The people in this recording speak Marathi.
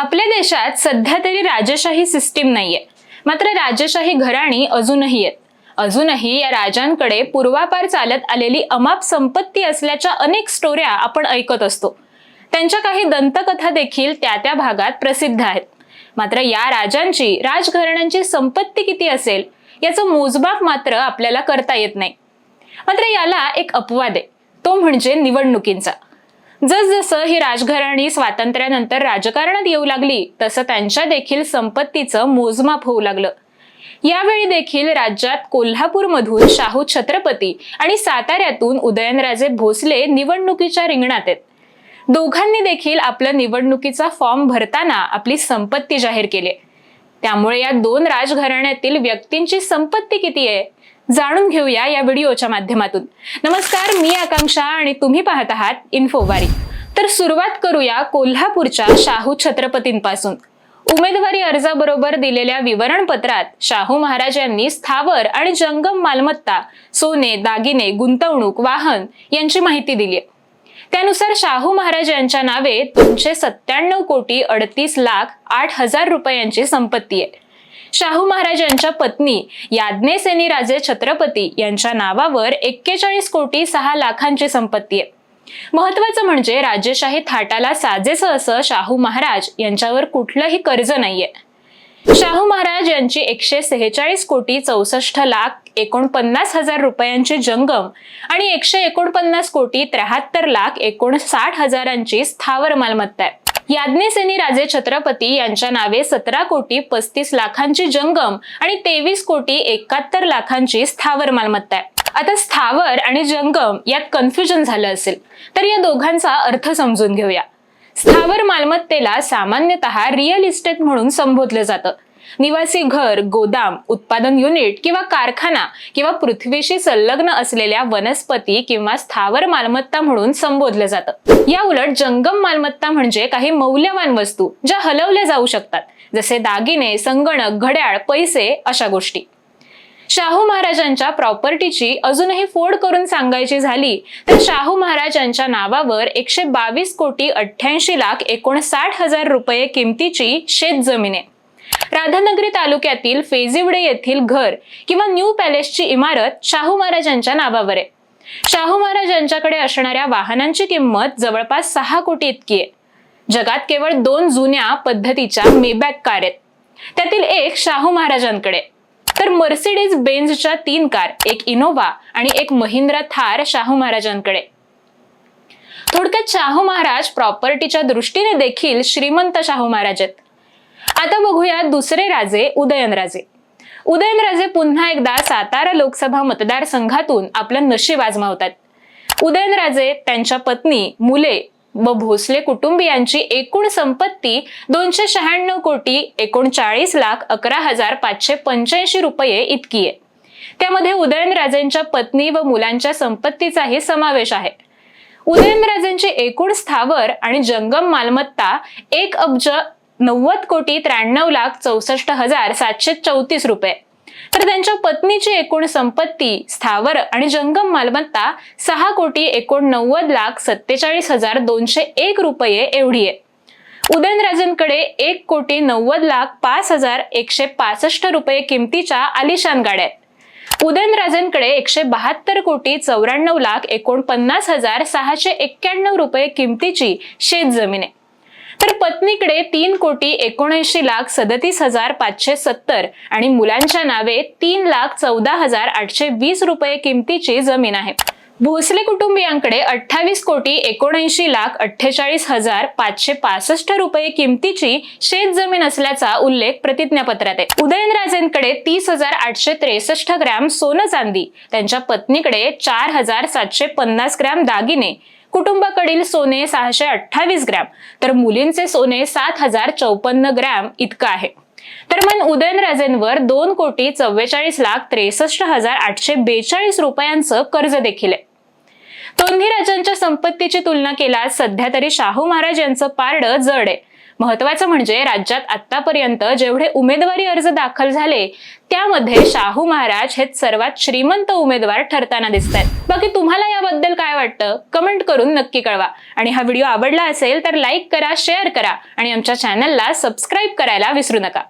आपल्या देशात सध्या तरी राजशाही सिस्टीम नाहीये. मात्र राजशाही घराणी अजूनही आहेत. अजूनही या राजांकडे पूर्वापार चालत आलेली अमाप संपत्ती असल्याच्या अनेक स्टोऱ्या आपण ऐकत असतो. त्यांच्या काही दंतकथा देखील त्या त्या भागात प्रसिद्ध आहेत. मात्र या राजांची राजघराण्यांची संपत्ती किती असेल याचं मोजमाप मात्र आपल्याला करता येत नाही. मात्र याला एक अपवाद आहे. तो म्हणजे निवडणुकींचा. जसजसं ही राजघराणी स्वातंत्र्यानंतर राजकारणात येऊ लागली तसं त्यांच्या देखील संपत्तीचं मोजमाप होऊ लागलं. यावेळी देखील राज्यात कोल्हापूरमधून शाहू छत्रपती आणि साताऱ्यातून उदयनराजे भोसले निवडणुकीच्या रिंगणात आहेत. दोघांनी देखील आपलं निवडणुकीचा फॉर्म भरताना आपली संपत्ती जाहीर केली त्यामुळे या दोन राजघराण्यातील व्यक्तींची संपत्ती किती आहे? जाणून घेऊया या व्हिडिओच्या माध्यमातून. नमस्कार मी आकांक्षा आणि तुम्ही पाहत आहात इन्फोवारी तर सुरुवात करूया कोल्हापूरच्या शाहू छत्रपतींपासून. उमेदवारी अर्जाबरोबर दिलेल्या विवरणपत्रात शाहू महाराज यांनी स्थावर आणि जंगम मालमत्ता सोने दागिने गुंतवणूक वाहन यांची माहिती दिली आहे. त्यानुसार शाहू महाराज यांच्या नावे दोनशे सत्त्याण्णव कोटी अडतीस लाख आठ हजार रुपयांची संपत्ती आहे. शाहू महाराजांच्या पत्नी याज्ञसेनी राजे छत्रपती यांच्या नावावर एक्केचाळीस कोटी सहा लाखांची संपत्ती आहे. महत्वाचं म्हणजे राजेशाही थाटाला साजेसं असं शाहू महाराज यांच्यावर कुठलंही कर्ज नाहीये. शाहू महाराज यांची एकशे सेहेचाळीस कोटी चौसष्ट लाख एकोणपन्नास हजार रुपयांची जंगम आणि एकशे एकोणपन्नास कोटी त्र्याहत्तर लाख एकोणसाठ हजारांची स्थावर मालमत्ता आहे. याज्ञसेनी राजे छत्रपती यांच्या नावे सतरा कोटी पस्तीस लाखांची जंगम आणि तेवीस कोटी एकाहत्तर लाखांची स्थावर मालमत्ता आहे. आता स्थावर आणि जंगम यात कन्फ्युजन झालं असेल. तर या दोघांचा अर्थ समजून घेऊया. स्थावर मालमत्तेला सामान्यतः रिअल इस्टेट म्हणून संबोधलं जातं. निवासी घर गोदाम उत्पादन युनिट किंवा कारखाना किंवा पृथ्वीशी संलग्न असलेल्या वनस्पती किंवा स्थावर मालमत्ता म्हणून संबोधलं जातं. या उलट जंगम मालमत्ता म्हणजे काही मौल्यवान वस्तू ज्या हलवल्या जाऊ शकतात जसे दागिने संगणक घड्याळ पैसे अशा गोष्टी. शाहू महाराजांच्या प्रॉपर्टीची अजूनही फोड करून सांगायची झाली तर शाहू महाराज यांच्या नावावर एकशे बावीस कोटी अठ्ठ्याऐंशी लाख एकोणसाठ हजार रुपये किमतीची शेत जमीन आहे. राधानगरी तालुक्यातील फेजिवडे येथील घर किंवा न्यू पॅलेसची इमारत शाहू महाराजांच्या नावावर आहे. शाहू महाराज यांच्याकडे असणाऱ्या वाहनांची किंमत जवळपास सहा कोटी इतकी आहे. जगात केवळ दोन जुन्या पद्धतीच्या मेबॅक कार आहेत. त्यातील एक शाहू महाराजांकडे तर मर्सिडीज बेन्झच्या तीन कार एक इनोव्हा आणि एक महिंद्रा थार शाहू महाराजांकडे. थोडक्यात शाहू महाराज प्रॉपर्टीच्या दृष्टीने देखील श्रीमंत शाहू महाराज आहेत. आता बघूया दुसरे राजे उदयनराजे उदयनराजे पुन्हा एकदा सातारा लोकसभा मतदारसंघातून आपलं नशीब आजमावतात. उदयनराजे त्यांच्या पत्नी मुले व भोसले कुटुंबियांची एकूण संपत्ती दोनशे शहाण्णव कोटी एकोणचाळीस लाख अकरा हजार पाचशे पंच्याऐंशी रुपये इतकी आहे. त्यामध्ये उदयनराजेंच्या पत्नी व मुलांच्या संपत्तीचाही समावेश आहे. उदयनराजेंची एकूण स्थावर आणि जंगम मालमत्ता एक अब्ज नव्वद कोटी त्र्याण्णव लाख चौसष्ट हजार सातशे चौतीस रुपये. तर त्यांच्या पत्नीची एकूण संपत्ती स्थावर आणि जंगम मालमत्ता सहा कोटी एकोणनव्वद लाख सत्तेचाळीस हजार दोनशे एक रुपये एवढी आहे. उदयनराजेंकडे एक कोटी नव्वद लाख पाच हजार एकशे पासष्ट रुपये किमतीच्या आलिशान गाड्या आहेत. उदयनराजेंकडे एकशे बहात्तर कोटी चौऱ्याण्णव लाख एकोणपन्नास हजार सहाशे एक्क्याण्णव रुपये किमतीची शेत जमीन आहे. तर पत्नीकडे तीन कोटी एकोणऐंशी लाख सदतीस हजार पाचशे सत्तर आणि मुलांच्या नावे तीन लाख चौदा हजार आठशे वीस रुपये किमतीची जमीन आहे. भोसले कुटुंबियांकडे अठ्ठावीस कोटी एकोणऐंशी लाख अठ्ठेचाळीस हजार पाचशे पासष्ट रुपये किमतीची शेत जमीन असल्याचा उल्लेख प्रतिज्ञापत्रात आहे. उदयनराजेंकडे तीस हजार आठशे त्रेसष्ट ग्रॅम सोनं चांदी त्यांच्या पत्नीकडे चार हजार सातशे पन्नास ग्रॅम दागिने कुटुंबाकडील सोने सहाशे अठ्ठावीस ग्रॅम तर मुलींचे सोने सात हजार चौपन्न ग्रॅम इतकं आहे. तर मग उदयनराजेंवर दोन कोटी चव्वेचाळीस लाख त्रेसष्ट हजार आठशे बेचाळीस रुपयांचं कर्ज देखील आहे. दोन्ही राजांच्या संपत्तीची तुलना केल्यास सध्या तरी शाहू महाराज यांचं पारडं जड आहे. महत्वाचं म्हणजे राज्यात आतापर्यंत जेवढे उमेदवारी अर्ज दाखल झाले त्यामध्ये शाहू महाराज हे सर्वात श्रीमंत उमेदवार ठरताना दिसत आहेत बाकी तुम्हाला याबद्दल काय वाटतं? कमेंट करून नक्की कळवा. आणि हा व्हिडिओ आवडला असेल तर लाईक करा शेअर करा आणि आमच्या चॅनलला सबस्क्राईब करायला विसरू नका.